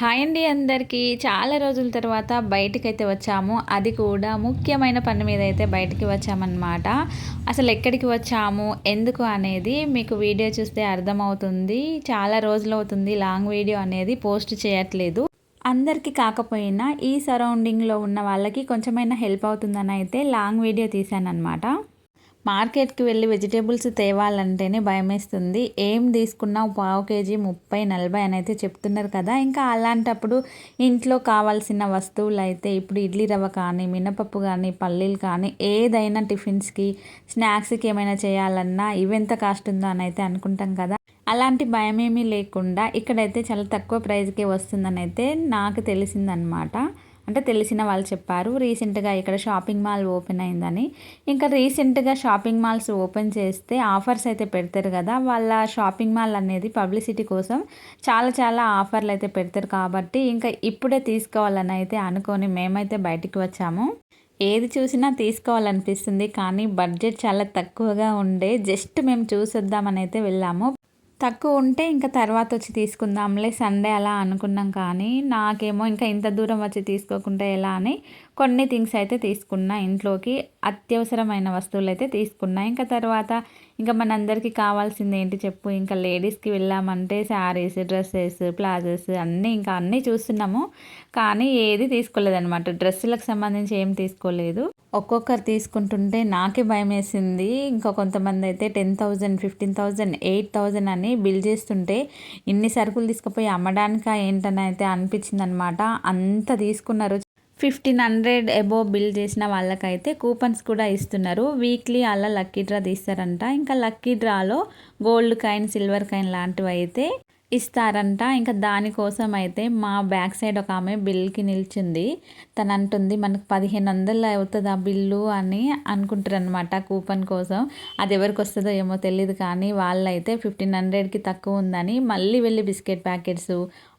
Hi అండి అందరికీ. చాలా రోజుల తర్వాత బయటికి అయితే వచ్చాము. అది కూడా ముఖ్యమైన పని మీద అయితే బయటికి వచ్చామన్నమాట. అసలు ఎక్కడికి వచ్చాము? ఎందుకు అనేది మీకు వీడియో చూస్తే అర్థమవుతుంది. చాలా రోజులు అవుతుంది లాంగ్ వీడియో అనేది పోస్ట్ చేయట్లేదు. అందరికీ కాకపోయినా ఈ సరౌండింగ్లో ఉన్న వాళ్ళకి కొంచెమైనా హెల్ప్ అవుతుందని అయితే లాంగ్ వీడియో తీశానమాట అనమాట మార్కెట్కి వెళ్ళి వెజిటేబుల్స్ తేవాలంటేనే భయమేస్తుంది. ఏం తీసుకున్నా పావు కేజీ ముప్పై నలభై అని అయితే చెప్తున్నారు కదా. ఇంకా అలాంటప్పుడు ఇంట్లో కావాల్సిన వస్తువులు అయితే ఇప్పుడు ఇడ్లీ రవ్వ కానీ మినపప్పు కానీ పల్లీలు కానీ ఏదైనా టిఫిన్స్కి స్నాక్స్కి ఏమైనా చేయాలన్నా ఇవెంత కాస్ట్ ఉందో అని అయితే అనుకుంటాం కదా. అలాంటి భయమేమీ లేకుండా ఇక్కడైతే చాలా తక్కువ ప్రైస్కే వస్తుందని అయితే నాకు తెలిసిందనమాట అంటే తెలిసిన వాళ్ళు చెప్పారు రీసెంట్గా ఇక్కడ షాపింగ్ మాల్ ఓపెన్ అయిందని. ఇంకా రీసెంట్గా షాపింగ్ మాల్స్ ఓపెన్ చేస్తే ఆఫర్స్ అయితే పెడతారు కదా వాళ్ళ షాపింగ్ మాల్ అనేది పబ్లిసిటీ కోసం చాలా చాలా ఆఫర్లు అయితే పెడతారు కాబట్టి ఇంకా ఇప్పుడే తీసుకోవాలని అయితే అనుకొని మేమైతే బయటికి వచ్చాము. ఏది చూసినా తీసుకోవాలనిపిస్తుంది కానీ బడ్జెట్ చాలా తక్కువగా ఉండే జస్ట్ మేము చూసొద్దామని అయితే వెళ్ళాము. తక్కువ ఉంటే ఇంకా తర్వాత వచ్చి తీసుకుందాంలే సండే అలా అనుకున్నాం కానీ నాకేమో ఇంకా ఇంత దూరం వచ్చి తీసుకోకుండా ఎలా అని కొన్ని థింగ్స్ అయితే తీసుకున్నా. ఇంట్లోకి అత్యవసరమైన వస్తువులు అయితే తీసుకున్నా. ఇంకా తర్వాత ఇంకా మనందరికీ కావాల్సింది ఏంటి చెప్పు? ఇంకా లేడీస్కి వెళ్ళామంటే శారీస్ డ్రెస్సెస్ ప్లాజెస్ అన్నీ ఇంకా అన్నీ చూస్తున్నాము. కానీ ఏది తీసుకోలేదనమాట డ్రెస్సులకు సంబంధించి ఏం తీసుకోలేదు. ఒక్కొక్కరు తీసుకుంటుంటే నాకే భయం వేసింది ఇంకా కొంతమంది అయితే ten thousand fifteen thousand eight thousand అని బిల్ చేస్తుంటే ఇన్ని సరుకులు తీసుకుపోయి అమ్మడానికా ఏంటని అయితే అనిపించింది అనమాట అంత తీసుకున్నారు. ఫిఫ్టీన్ హండ్రెడ్ అబోవ్ బిల్ చేసిన వాళ్ళకైతే కూపన్స్ కూడా ఇస్తున్నారు. వీక్లీ అలా లక్కీ డ్రా తీస్తారంట. ఇంకా లక్కీ డ్రాలో గోల్డ్ కాయిన్ సిల్వర్ కాయిన్ లాంటివి అయితే ఇస్తారంట. ఇంకా దానికోసం అయితే మా బ్యాక్ సైడ్ ఒక ఆమె బిల్కి నిలిచింది. తను అంటుంది మనకు పదిహేను వందలు అవుతుంది ఆ బిల్లు? అని అనుకుంటారు అనమాట కూపన్ కోసం. అది ఎవరికి వస్తుందో ఏమో తెలియదు కానీ వాళ్ళైతే ఫిఫ్టీన్ హండ్రెడ్కి తక్కువ ఉందని మళ్ళీ వెళ్ళి బిస్కెట్ ప్యాకెట్స్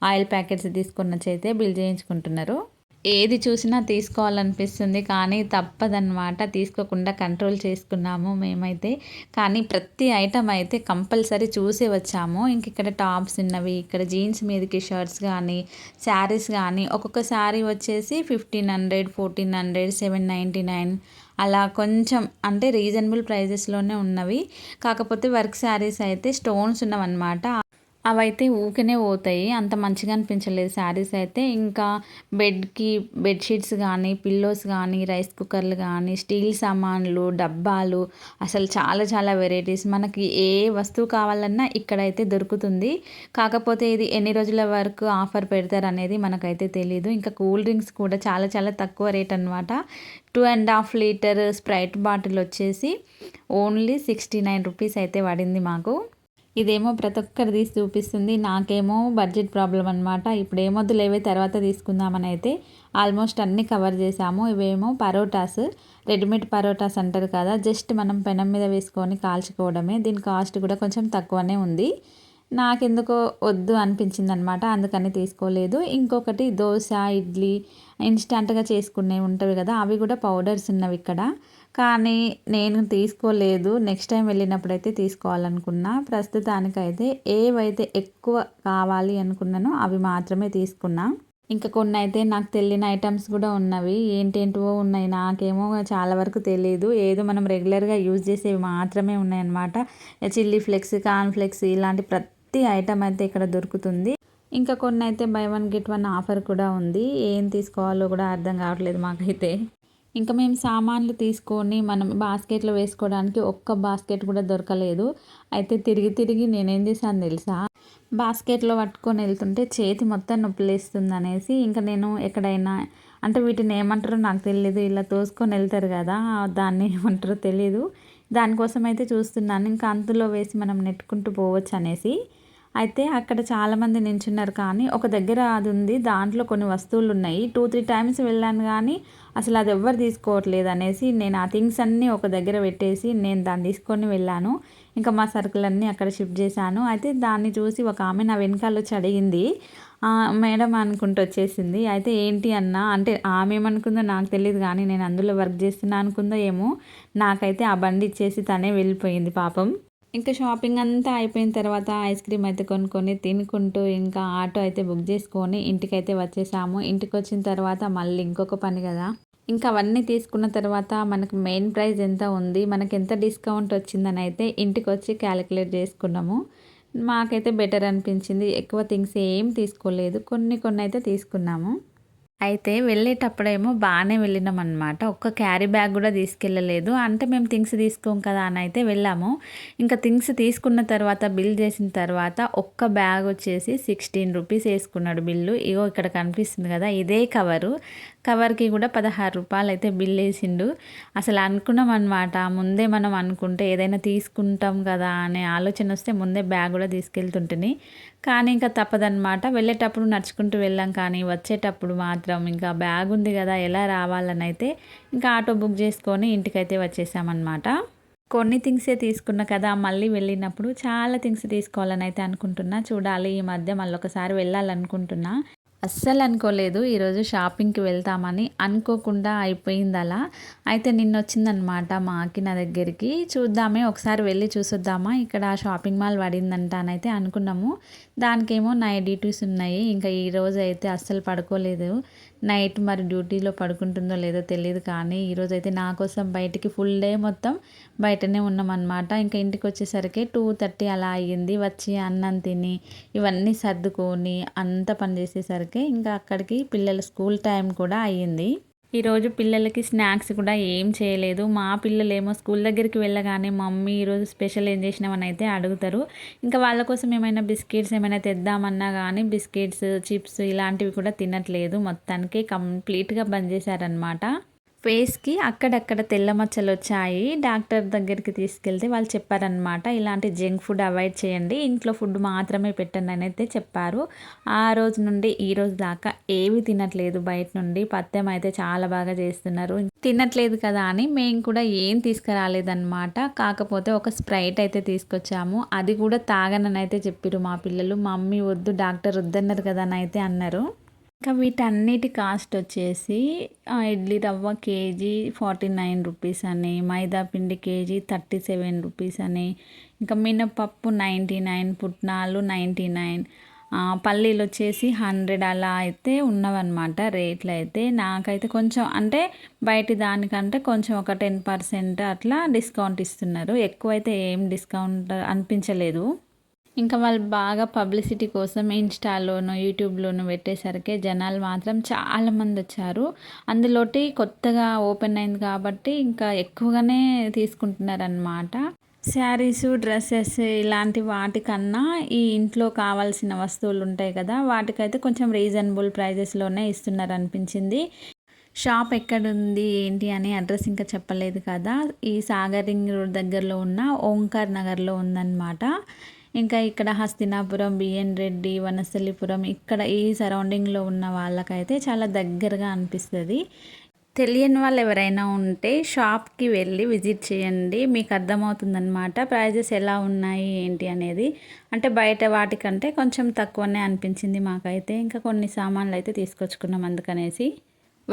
ఆయిల్ ప్యాకెట్స్ తీసుకున్న బిల్ చేయించుకుంటున్నారు. ఏది చూసినా తీసుకోవాలనిపిస్తుంది కానీ తప్పదన్నమాట. తీసుకోకుండా కంట్రోల్ చేసుకున్నాము మేమైతే. కానీ ప్రతి ఐటమ్ అయితే కంపల్సరీ చూసి వచ్చాము. ఇంక ఇక్కడ టాప్స్ ఉన్నవి ఇక్కడ జీన్స్ మీదకి షర్ట్స్ కానీ శారీస్ కానీ ఒక్కొక్క శారీ వచ్చేసి fifteen hundred fourteen hundred seven ninety nine అలా కొంచెం అంటే రీజనబుల్ ప్రైజెస్లోనే ఉన్నవి. కాకపోతే వర్క్ శారీస్ అయితే స్టోన్స్ ఉన్నవన్నమాట. అవైతే ఊకనే పోతాయి. అంత మంచిగా అనిపించలేదు. శారీస్ అయితే ఇంకా బెడ్కి బెడ్షీట్స్ కానీ పిల్లోస్ కానీ రైస్ కుక్కర్లు కానీ స్టీల్ సామాన్లు డబ్బాలు అసలు చాలా చాలా వెరైటీస్. మనకి ఏ వస్తువు కావాలన్నా ఇక్కడైతే దొరుకుతుంది. కాకపోతే ఇది ఎన్ని రోజుల వరకు ఆఫర్ పెడతారు అనేది మనకైతే తెలియదు ఇంకా కూల్ డ్రింక్స్ కూడా చాలా చాలా తక్కువ రేట్ అనమాట two and half litre Sprite bottle వచ్చేసి ఓన్లీ సిక్స్టీ నైన్ రూపీస్ అయితే పడింది మాకు. ఇదేమో ప్రతి ఒక్కరు తీసి చూపిస్తుంది. నాకేమో బడ్జెట్ ప్రాబ్లం అనమాట ఇప్పుడు ఏమొద్దు లేవే తర్వాత తీసుకుందామని అయితే ఆల్మోస్ట్ అన్నీ కవర్ చేసాము ఇవేమో పరోటాస్ రెడీమేడ్ పరోటాస్ అంటారు కదా జస్ట్ మనం పెనం మీద వేసుకొని కాల్చుకోవడమే. దీని కాస్ట్ కూడా కొంచెం తక్కువనే ఉంది. నాకెందుకో వద్దు అనిపించింది అనమాట అందుకని తీసుకోలేదు. ఇంకొకటి దోశ ఇడ్లీ ఇన్స్టంట్గా చేసుకునేవి ఉంటాయి కదా అవి కూడా పౌడర్స్ ఉన్నవి ఇక్కడ. కానీ నేను తీసుకోలేదు. నెక్స్ట్ టైం వెళ్ళినప్పుడైతే తీసుకోవాలనుకున్నా. ప్రస్తుతానికైతే ఏవైతే ఎక్కువ కావాలి అనుకున్నానో అవి మాత్రమే తీసుకున్నా. ఇంకా కొన్ని అయితే నాకు తెలియని ఐటమ్స్ కూడా ఉన్నవి. ఏంటేంటివో ఉన్నాయి. నాకేమో చాలా వరకు తెలియదు ఏదో మనం రెగ్యులర్గా యూజ్ చేసేవి మాత్రమే ఉన్నాయన్నమాట. చిల్లీ ఫ్లెక్స్ కార్న్ ఫ్లెక్స్ ఇలాంటి ప్రతి ఐటమ్ అయితే ఇక్కడ దొరుకుతుంది. ఇంకా కొన్ని అయితే buy one get one offer కూడా ఉంది. ఏం తీసుకోవాలో కూడా అర్థం కావట్లేదు మాకైతే. ఇంకా మేము సామాన్లు తీసుకొని మనం బాస్కెట్లో వేసుకోవడానికి ఒక్క బాస్కెట్ కూడా దొరకలేదు. అయితే తిరిగి తిరిగి నేనేం చేశాను తెలుసా? బాస్కెట్లో పట్టుకొని వెళ్తుంటే చేతి మొత్తం నొప్పిలేస్తుంది అనేసి ఇంకా నేను ఎక్కడైనా అంటే వీటిని ఏమంటారో నాకు తెలియదు ఇలా తోసుకొని వెళ్తారు కదా దాన్ని ఏమంటారో తెలియదు దానికోసం అయితే చూస్తున్నాను. ఇంకా అంతులో వేసి మనం నెట్టుకుంటూ పోవచ్చు అనేసి అయితే అక్కడ చాలామంది నించున్నారు కానీ ఒక దగ్గర అది ఉంది. దాంట్లో కొన్ని వస్తువులు ఉన్నాయి టూ త్రీ టైమ్స్ వెళ్ళాను కానీ అసలు అది ఎవ్వరు తీసుకోవట్లేదు అనేసి నేను ఆ థింగ్స్ అన్నీ ఒక దగ్గర పెట్టేసి నేను దాన్ని తీసుకొని వెళ్ళాను. ఇంకా మా సరుకులన్నీ అక్కడ షిఫ్ట్ చేశాను. అయితే దాన్ని చూసి ఒక ఆమె నా వెనకాల వచ్చి అడిగింది. మేడం అనుకుంటూ వచ్చేసింది. అయితే ఏంటి అన్న? అంటే ఆమె ఏమనుకుందో నాకు తెలియదు కానీ నేను అందులో వర్క్ చేస్తున్నా అనుకుందో ఏమో. నాకైతే ఆ బండి ఇచ్చేసి తనే వెళ్ళిపోయింది పాపం. ఇంకా షాపింగ్ అంతా అయిపోయిన తర్వాత ఐస్ క్రీమ్ అయితే కొనుక్కొని తినుకుంటూ ఇంకా ఆటో అయితే బుక్ చేసుకొని ఇంటికైతే వచ్చేసాము. ఇంటికి వచ్చిన తర్వాత మళ్ళీ ఇంకొక పని కదా. ఇంకా అవన్నీ తీసుకున్న తర్వాత మనకు మెయిన్ ప్రైస్ ఎంత ఉంది మనకి ఎంత డిస్కౌంట్ వచ్చిందని అయితే ఇంటికి వచ్చి క్యాలిక్యులేట్ చేసుకున్నాము. మాకైతే బెటర్ అనిపించింది. ఎక్కువ థింగ్స్ ఏం తీసుకోలేదు. కొన్ని కొన్ని అయితే తీసుకున్నాము. అయితే వెళ్ళేటప్పుడేమో బాగానే వెళ్ళినాం అనమాట ఒక్క క్యారీ బ్యాగ్ కూడా తీసుకెళ్ళలేదు. అంటే మేము థింగ్స్ తీసుకోం కదా అని అయితే వెళ్ళాము. ఇంకా థింగ్స్ తీసుకున్న తర్వాత బిల్ చేసిన తర్వాత ఒక్క బ్యాగ్ వచ్చేసి సిక్స్టీన్ రూపీస్ వేసుకున్నాడు బిల్లు. ఇగో ఇక్కడ కనిపిస్తుంది కదా ఇదే కవరు. కవర్కి కూడా పదహారు రూపాయలు అయితే బిల్ వేసిండు. అసలు అనుకున్నాం అనమాట ముందే మనం అనుకుంటే ఏదైనా తీసుకుంటాం కదా అనే ఆలోచన వస్తే ముందే బ్యాగ్ కూడా తీసుకెళ్తుంటుంది కానీ ఇంకా తప్పదనమాట వెళ్ళేటప్పుడు నడుచుకుంటూ వెళ్ళాం కానీ వచ్చేటప్పుడు మాత్రం ఇంకా బ్యాగ్ ఉంది కదా ఎలా రావాలని అయితే ఇంకా ఆటో బుక్ చేసుకొని ఇంటికైతే వచ్చేసామన్నమాట. కొన్ని థింగ్సే తీసుకున్నా కదా మళ్ళీ వెళ్ళినప్పుడు చాలా థింగ్స్ తీసుకోవాలని అయితే అనుకుంటున్నా. చూడాలి ఈ మధ్య మళ్ళీ ఒకసారి వెళ్ళాలనుకుంటున్నా. అస్సలు అనుకోలేదు ఈరోజు షాపింగ్కి వెళ్తామని. అనుకోకుండా అయిపోయింది అలా అయితే నిన్న వచ్చిందనమాట మా అక్కి నా దగ్గరికి. చూద్దామే ఒకసారి వెళ్ళి చూసొద్దామా? ఇక్కడ షాపింగ్ మాల్ పడిందంట అని అయితే అనుకున్నాము. దానికేమో నా ఎడిటివ్స్ ఉన్నాయి. ఇంకా ఈరోజు అయితే అస్సలు పడుకోలేదు. నైట్ మరి డ్యూటీలో పడుకుంటుందో లేదో తెలియదు కానీ ఈరోజు అయితే నా కోసం బయటికి ఫుల్ డే మొత్తం బయటనే ఉన్నామన్నమాట. ఇంకా ఇంటికి వచ్చేసరికి టూ థర్టీ అలా అయ్యింది. వచ్చి అన్నం తిని ఇవన్నీ సర్దుకొని అంత పని చేసేసరికి ఇంకా అక్కడికి పిల్లల స్కూల్ టైం కూడా అయ్యింది. ఈరోజు పిల్లలకి స్నాక్స్ కూడా ఏం చేయలేదు. మా పిల్లలేమో స్కూల్ దగ్గరికి వెళ్ళగానే మమ్మీ ఈరోజు స్పెషల్ ఏం చేసినామని అయితే అడుగుతారు. ఇంకా వాళ్ళ కోసం ఏమైనా బిస్కెట్స్ ఏమైనా తెద్దామన్నా కానీ బిస్కెట్స్ చిప్స్ ఇలాంటివి కూడా తినట్లేదు. మొత్తానికి కంప్లీట్గా బంద్ చేశారనమాట ఫేస్కి అక్కడక్కడ తెల్ల మచ్చలు వచ్చాయి డాక్టర్ దగ్గరికి తీసుకెళ్తే వాళ్ళు చెప్పారనమాట ఇలాంటి జంక్ ఫుడ్ అవాయిడ్ చేయండి. ఇంట్లో ఫుడ్ మాత్రమే పెట్టండి అని అయితే చెప్పారు. ఆ రోజు నుండి ఈ రోజు దాకా ఏవి తినట్లేదు. బయట నుండి పత్యం అయితే చాలా బాగా చేస్తున్నారు. తినట్లేదు కదా అని మేము కూడా ఏం తీసుకురాలేదన్నమాట. కాకపోతే ఒక స్ప్రైట్ అయితే తీసుకొచ్చాము. అది కూడా తాగనని అయితే చెప్పారు మా పిల్లలు. మమ్మీ వద్దు డాక్టర్ వద్దన్నారు కదా అని అయితే అన్నారు. ఇంకా వీటన్నిటి కాస్ట్ వచ్చేసి ఇడ్లీ రవ్వ కేజీ ఫార్టీ నైన్ రూపీస్ అని మైదా పిండి కేజీ థర్టీ సెవెన్ రూపీస్ అని ఇంకా మినపప్పు నైంటీ నైన్ పుట్నాలు నైంటీ నైన్. పల్లీలు వచ్చేసి హండ్రెడ్ అలా అయితే ఉన్నవన్నమాట రేట్లు అయితే. నాకైతే కొంచెం అంటే బయట దానికంటే కొంచెం ఒక టెన్ పర్సెంట్ అట్లా డిస్కౌంట్ ఇస్తున్నారు. ఎక్కువైతే ఏం డిస్కౌంట్ అనిపించలేదు. ఇంకా వాళ్ళు బాగా పబ్లిసిటీ కోసం ఇన్స్టాలోను యూట్యూబ్లోను పెట్టేసరికి జనాలు మాత్రం చాలామంది వచ్చారు. అందులోటి కొత్తగా ఓపెన్ అయింది కాబట్టి ఇంకా ఎక్కువగానే తీసుకుంటున్నారనమాట శారీస్ డ్రెస్సెస్ ఇలాంటి వాటికన్నా ఈ ఇంట్లో కావాల్సిన వస్తువులు ఉంటాయి కదా వాటికైతే కొంచెం రీజనబుల్ ప్రైజెస్లోనే ఇస్తున్నారు అనిపించింది షాప్ ఎక్కడుంది ఏంటి అని అడ్రస్ ఇంకా చెప్పలేదు కదా. ఈ సాగరింగ్ రోడ్ దగ్గరలో ఉన్న ఓంకార్ నగర్లో ఉందన్నమాట. ఇంకా ఇక్కడ హస్తినాపురం బిఎన్ రెడ్డి వనస్థలిపురం ఇక్కడ ఈ సరౌండింగ్లో ఉన్న వాళ్ళకైతే చాలా దగ్గరగా అనిపిస్తుంది. తెలియని వాళ్ళు ఎవరైనా ఉంటే షాప్కి వెళ్ళి విజిట్ చేయండి. మీకు అర్థమవుతుందనమాట ప్రైజెస్ ఎలా ఉన్నాయి ఏంటి అనేది. అంటే బయట వాటికంటే కొంచెం తక్కువనే అనిపించింది మాకైతే. ఇంకా కొన్ని సామాన్లు అయితే తీసుకొచ్చుకున్నాం అందుకనేసి.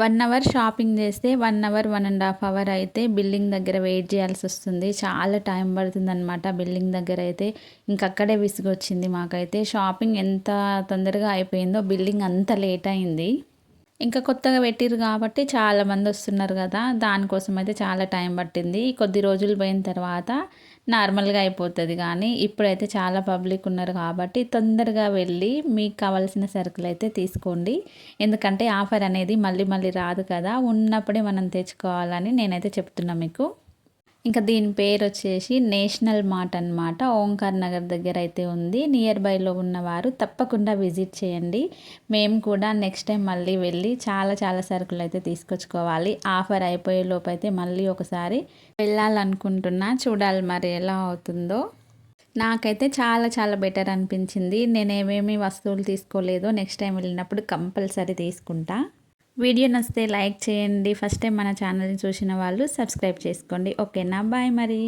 వన్ అవర్ షాపింగ్ చేస్తే one hour one and half hour అయితే బిల్డింగ్ దగ్గర వెయిట్ చేయాల్సి వస్తుంది. చాలా టైం పడుతుంది అనమాట బిల్డింగ్ దగ్గర అయితే. ఇంకక్కడే విసుగొచ్చింది మాకైతే. షాపింగ్ ఎంత తొందరగా అయిపోయిందో బిల్డింగ్ అంత లేట్ అయింది. ఇంకా కొత్తగా పెట్టిరు కాబట్టి చాలామంది వస్తున్నారు కదా. దానికోసం అయితే చాలా టైం పట్టింది. కొద్ది రోజులు పోయిన తర్వాత నార్మల్గా అయిపోతుంది కానీ ఇప్పుడైతే చాలా పబ్లిక్ ఉన్నారు కాబట్టి తొందరగా వెళ్ళి మీకు కావాల్సిన సరుకులు అయితే తీసుకోండి. ఎందుకంటే ఆఫర్ అనేది మళ్ళీ మళ్ళీ రాదు కదా. ఉన్నప్పుడే మనం తెచ్చుకోవాలని నేనైతే చెప్తున్నా మీకు. ఇంకా దీని పేరు వచ్చేసి నేషనల్ మార్ట్ అనమాట ఓంకార్ నగర్ దగ్గర అయితే ఉంది. నియర్ బైలో ఉన్నవారు తప్పకుండా విజిట్ చేయండి. మేము కూడా నెక్స్ట్ టైం మళ్ళీ వెళ్ళి చాలా చాలా సరుకులు అయితే తీసుకొచ్చుకోవాలి. ఆఫర్ అయిపోయే లోపు అయితే మళ్ళీ ఒకసారి వెళ్ళాలనుకుంటున్నా. చూడాలి మరి ఎలా అవుతుందో. నాకైతే చాలా చాలా బెటర్ అనిపించింది. నేను ఏమేమి వస్తువులు తీసుకోలేదో నెక్స్ట్ టైం వెళ్ళినప్పుడు కంపల్సరీ తీసుకుంటా. వీడియో నచ్చితే లైక్ చేయండి. ఫస్ట్ టైం మన ఛానల్ని చూసిన వాళ్ళు సబ్స్క్రైబ్ చేసుకోండి. ఓకేనా? బాయ్ మరి.